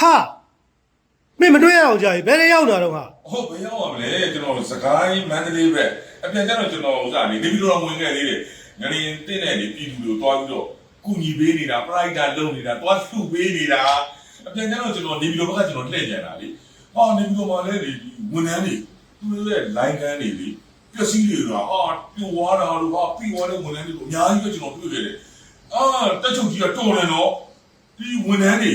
ဟာမင်းမတွေ့ရအောင်ကြာကြီးဘယ်နဲ့ရောက်နေတာတော့ဟာဟုတ်ဘယ်ရောက်ရမလဲကျွန်တော်စကိုင်းမန္တလေးပဲအပြန်ကျတော့ကျွန်တော်ဥစားနေဒီပြီးတော့ဝင်ခဲ့သေးတယ်ငရင်တင်းတဲ့နေပြည်သူတို့တွားပြီးတော့ကုညီပေးနေတာပရိုက်တာလုပ်နေတာတွားစုပေးနေတာအပြန်ကျတော့ကျွန်တော်နေပြီးတော့ဘက်ကကျွန်တော်လှည့်ကြတာလေဟောနေပြီးတော့မှလည်းဒီဝန်ထမ်းတွေသူတို့ရဲ့ line ကန်းတွေလေပျက်စီးတွေကဟာပြိုသွားတာလို့ဟာပြီးသွားတဲ့ဝန်ထမ်းတွေကိုအများကြီးပဲကျွန်တော်တွေ့ခဲ့တယ်အာတက်ချုပ်ကြီးကတော်တယ်နော်ဒီဝန်ထမ်းတွေ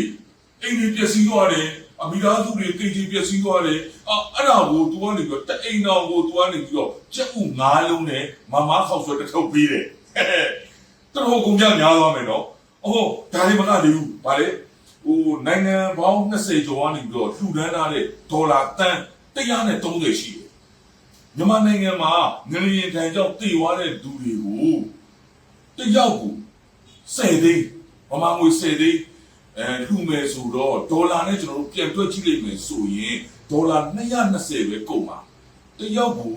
အိမ်တွေပျက်စီးသွားတယ်အမိသားစုတွေကိတ်ကြီးပျက်စီးသွားတယ်အာအဲ့ဒါကို तू ကနေပြီးတော့တအိမ်တော်ကို तू ကနေပြီးတော့ကြက်ဥငါးလုံးနဲ့မမခေါက်ဆွဲတစ်ထုပ်ပေးတယ်တော်ကုန်ကြများသွားမယ်နော်အော်ဒါလေးမကလေးဘူးဗါလေဟိုနိုင်ငံပေါင်း20ကျော်ကနေပြီးတော့လှူဒန်းထားတဲ့ဒေါ်လာတန်း130ရှိတယ်မြန်မာနိုင်ငံမှာငလျင်ထံကြောင့်တည်သွားတဲ့သူတွေကိုတယောက်ကို10သိန်းဗမာငွေ10သိန်း အဲလှူမယ်ဆိုတော့ဒေါ်လာနဲ့ကျွန်တော်တို့ပြန်တွက်ကြည့်လိုက်မယ်ဆိုရင်ဒေါ်လာ220ပဲကုန်ပါတယောက်ကို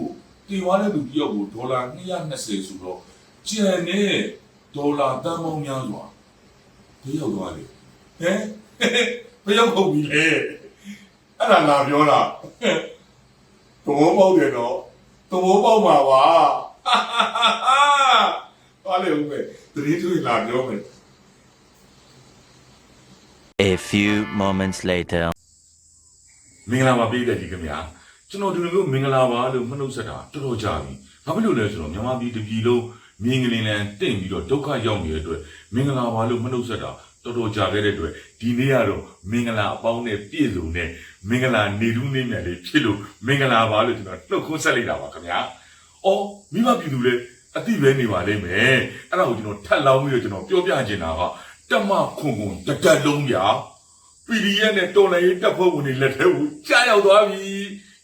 တင်သွားတဲ့လူတယောက်ကိုဒေါ်လာ220ဆိုတော့ကျန်တဲ့ဒေါ်လာတန်ပေါင်းများစွာတယောက်သွားလေဟဲ့ဘယ်ရောက်ကုန်ပြီလဲအဲ့ဒါလာပြောတာသဘောပေါက်တယ်နော်သဘောပေါက်ပါပါဟာလေဦးမယ်တတိထွေလာပြောမယ် A few moments later. မင်္ဂလာပါပြည်သက်ကြီးခင်ဗျာကျွန်တော်ဒီလိုမျိုးမင်္ဂလာပါလို့မနှုတ်ဆက်တာတော်တော်ကြာပြီဘာဖြစ်လို့လဲဆိုတော့မြန်မာပြည်တစ်ပြည်လုံးမြင်းကလေးလန်တင့်ပြီးတော့ဒုက္ခရောက်နေတဲ့အတွက်မင်္ဂလာပါလို့မနှုတ်ဆက်တာတော်တော်ကြာခဲ့တဲ့အတွက်ဒီနေ့ကတော့မင်္ဂလာအပေါင်းနဲ့ပြည့်စုံတဲ့မင်္ဂလာနေထူးနေမြတ်လေးဖြစ်လို့မင်္ဂလာပါလို့ကျွန်တော်နှုတ်ခွန်းဆက်လိုက်တာပါခင်ဗျာအော်မိဘပြည်သူလည်းအတိပဲနေပါလိမ့်မယ်အဲ့ဒါကိုကျွန်တော်ထပ်လောင်းပြီးတော့ကျွန်တော်ပြောပြချင်တာက တမခွန်ခွန်တတက်လုံးဗျာ PDF နဲ့တော်လည်းရေးတပ်ဖွဲ့ဝင်တွေလက်ထဲကိုကြားရောက်သွားပြီ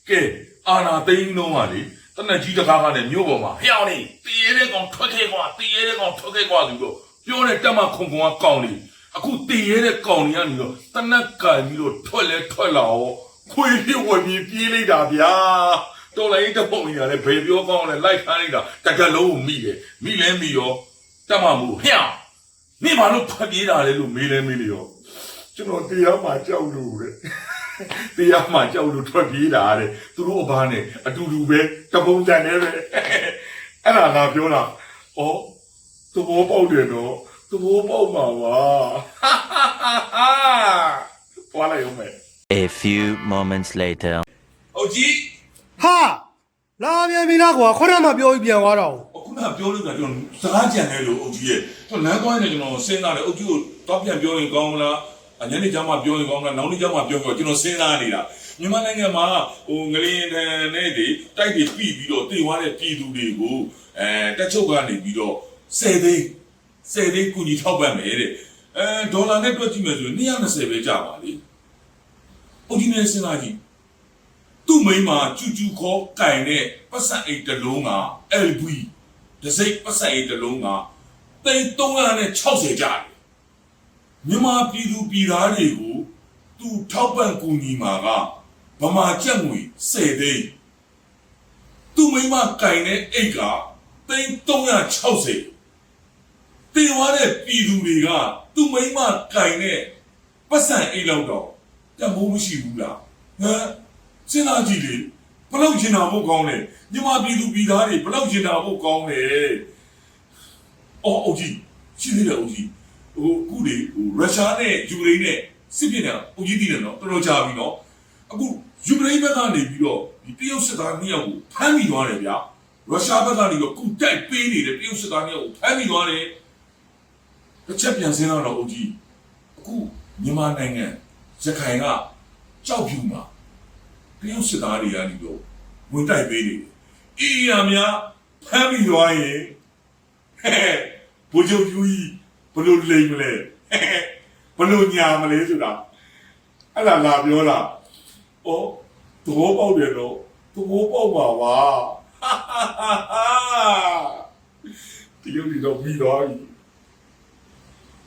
ကဲအာနာသိန်းလုံးပါလေတနက်ကြီးတကားကလည်းမြို့ပေါ်မှာဟျောင်းနေတည်ရတဲ့ကောင်ထွက်ခဲ့ကွာတည်ရတဲ့ကောင်ထွက်ခဲ့ကွာဆိုတော့ပြောတဲ့တက်မခုံခုံကကောင်းနေအခုတည်ရတဲ့ကောင်တွေကနေတော့တနက်ကင်ပြီးတော့ထွက်လဲထွက်လာအောင်ခွေပြဝယ်ပြီးပြေးလိုက်တာဗျာတော်လည်းရေးတပ်ဖွဲ့ဝင်တွေကလည်းဘယ်ပြောကောင်းလဲလိုက်ခိုင်းလိုက်တာတကယ်လုံးကိုမိတယ်မိလဲမိရောတက်မမှုဟျောင်း နေဘာလို့ထွက်ပြေးတာလဲလို့မေးလဲမေးလေရောကျွန်တော်တရားမှကြောက်လို့တဲ့တရားမှကြောက်လို့ထွက်ပြေးတာတဲ့သူတို့အဘနဲ့အတူတူပဲတပုံတန်နေပဲအဲ့ဒါငါပြောတာဩသဘောပေါက်တယ်နော်သဘောပေါက်မှာပါသွားလိုက်အောင်မယ် A few moments later. ဟုတ်ကြီးဟာ လာပြန်ပြီလားကွာခေါင်းမှပြောပြီးပြန်သွားတော့အခုနပြောလို့ကကျွန်တော်စကားကြံတယ်လို့အုတ်ကြီးရဲ့ကျွန်တော်လမ်းသွားနေကျွန်တော်စဉ်းစားတယ်အုတ်ကြီးကိုတော့ပြန်ပြောရင်ကောင်းမလားအညနေကျမှပြောရင်ကောင်းမလားနောက်နေ့ကျမှပြောရင်ကျွန်တော်စဉ်းစားနေတာမြန်မာနိုင်ငံမှာဟိုငလျင်တန်နဲ့တွေတိုက်တွေပြီးပြီးတော့တည်သွားတဲ့ပြည်သူတွေကိုအဲတက်ချုပ်ကနေပြီးတော့10သိန်း10သိန်းကူညီထောက်ပံ့မယ်တဲ့အဲဒေါ်လာနဲ့တွက်ကြည့်မယ်ဆိုရင်220ပဲကြပါလေအုတ်ကြီးနဲ့စဉ်းစားကြည့် သူ့မိန်းမှာကျူကျူခေါ်ကင်တဲ့ပတ်စံအိတ်တစ်လုံးက LV ဒစိတ်ပတ်စံအိတ်တစ်လုံးကတိတ်360ကျတယ်မြန်မာပြည်သူပြည်သားတွေကိုသူထောက်ပံ့ကူညီမှာကဗမာကျပ်ငွေ10သိန်းသူ့မိန်းမကင်တဲ့အိတ်ကတိတ်360တင်သွားတဲ့ပြည်သူတွေကသူ့မိန်းမကင်တဲ့ပတ်စံအိတ်လောက်တော့တမိုးမရှိဘူးလားဟမ် စဉ်းစားကြည့်လေဘလောက်ကျင်တာဖို့ကောင်းလဲညီမပြည်သူပြည်သားတွေဘလောက်ကျင်တာဖို့ကောင်းလဲအော်အုတ်ကြီးရှင်းသေးတယ်အုတ်ကြီးဟိုအခုလေဟိုရုရှားနဲ့ယူကရိန်းနဲ့စစ်ဖြစ်နေတာအုတ်ကြီးတည်တယ်နော်တော်တော်ကြာပြီနော်အခုယူကရိန်းဘက်ကနေပြီးတော့ဒီတရုတ်စစ်သားနှစ်ယောက်ကိုဖမ်းမိသွားတယ်ဗျာရုရှားဘက်ကနေတော့ကုတိုက်ပေးနေတဲ့တရုတ်စစ်သားနှစ်ယောက်ကိုဖမ်းမိသွားတယ်တစ်ချက်ပြန်စဉ်းစားတော့အုတ်ကြီးအခုမြန်မာနိုင်ငံရခိုင်ကကြောက်ဖြူမှာ တရုတ်စစ်သားတွေကနေတော့ဝင်တိုက်ပေးနေတယ်။အေးရများဖမ်းပြီးသွားရင်ဟဲ့ဘိုးချုပ်ကြီးဘယ်လိုလိမ်မလဲဟဲ့ဘယ်လိုညာမလဲဆိုတာအဲ့ဒါလာပြောတာ။အော်သဘောပေါက်တယ်တော့သဘောပေါက်ပါပါ။တရုတ်တွေတော့ပြီးသွားပြီ